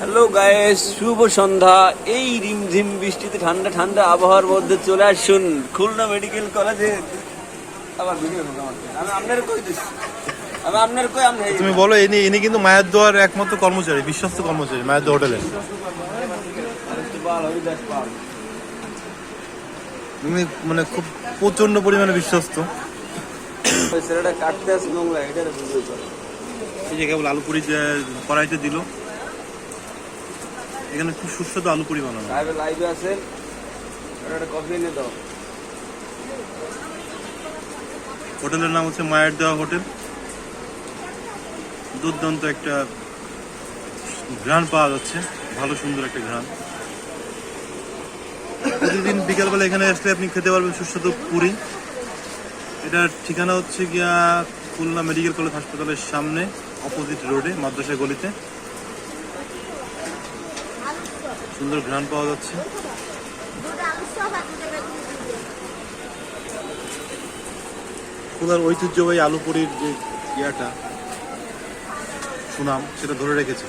Hello guys শুভ সন্ধ্যা। এই রিমঝিম বৃষ্টিতে ঠান্ডা ঠান্ডা আবহাওয়ার মধ্যে চলে আসুন খুলনা মেডিকেল কলেজে। আবার ভিডিও আমি আপনার কই দিচ্ছি আমি আপনার কই আপনি তুমি বলো ইনি ইনি কিন্তু মায়ের দোয়ার একমাত্র কর্মচারী বিশ্বস্ত কর্মচারী মায়ের দোয়া হোটেলে। তুমি মানে খুব প্রচণ্ড পরিমাণে বিশ্বস্ত। ছেলেটা কাটতে আছে নোংরা এটা বুঝতে পারো এই যে কেবল আলু পুরি যে কড়াইতে দিল এখানে খুব সুস্বাদু আলু পুরি বানানো সাহেব লাইভে আছেন একটা কফি এনে দাও হোটেলের নাম হচ্ছে মায়ের দেওয়া হোটেল। দুর্দান্ত একটা ঘ্রাণ পাওয়া যাচ্ছে। ভালো সুন্দর একটা ঘ্রাণ। প্রতিদিন বিকালবেলা এখানে আসলে আপনি খেতে পারবেন সুস্বাদু পুরি। এটার ঠিকানা হচ্ছে গিয়া খুলনা মেডিকেল কলেজ হাসপাতালের সামনে অপোজিট রোডে মাদ্রাসা গলিতে। সুন্দর ঘ্রাণ পাওয়া যাচ্ছে। খুলনার ঐতিহ্যবাহী আলু পুরীর যে ইয়াটা সুনাম সেটা ধরে রেখেছে।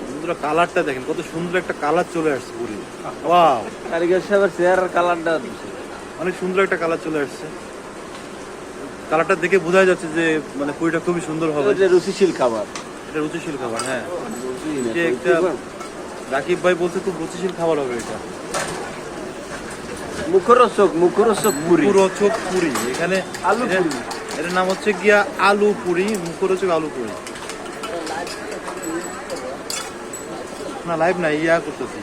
বন্ধুরা কালারটা দেখেন কত সুন্দর একটা কালার চলে আসছে পুরি ওয়াও কারিগর সাহেবের চেহারার কালারটা অনেক সুন্দর একটা কালার চলে আসছে। কালারটা দেখে বোঝা যাচ্ছে যে মানে পুরিটা খুবই সুন্দর হবে। এটা রুচিশীল খাবার। এটা রুচিশীল খাবার হ্যাঁ। একটা রাকিব ভাই বলছে খুব রুচিশীল খাবার হবে এটা। মুখরোচক মুখরোচক পুরি। চোখ পুরি। এখানে আলু পুরি। এটার নাম হচ্ছে গিয়া আলু পুরি মুখরোচক আলু পুরি। না লাইভ না ইয়া করতেছি।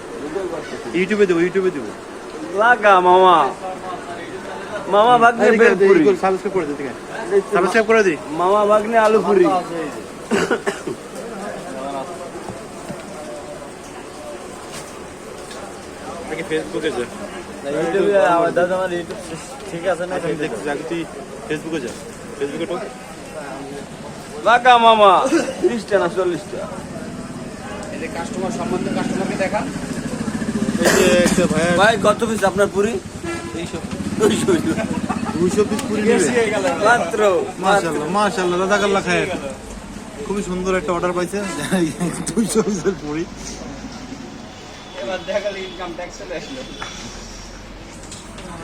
ইউটিউবে দেবো ইউটিউবে দেবো। লাগা মামা। মামা ভাগ্নে বেল পুরি। সাবস্ক্রাইব করে দিই সাবস্ক্রাইব করে দিই মামা ভাগ্নে আলু পুরি। ফেসবুকে যা ইউটিউবে আমার দাদা আমার ইউটিউব ঠিক আছে না? আমি দেখছি আগে তুই ফেসবুকে যা। ফেসবুকে ঢোক। লাগা মামা। ত্রিশটা না চল্লিশটা? কাস্টমার সম্বন্ধে কাস্টমারকে দেখান। এই যে একটা ভাইয়া ভাই কত পিস আপনার পুরি? এইসব দুইশো পিস। পুরি মাত্র মাশাল্লাহ মাশাল্লাহ দাদা কাল্লা খায় খুবই সুন্দর একটা অর্ডার পাইছে। দুইশো পিসের পুরি। এবার দেখালে ইনকাম ট্যাক্স চলে আসলো।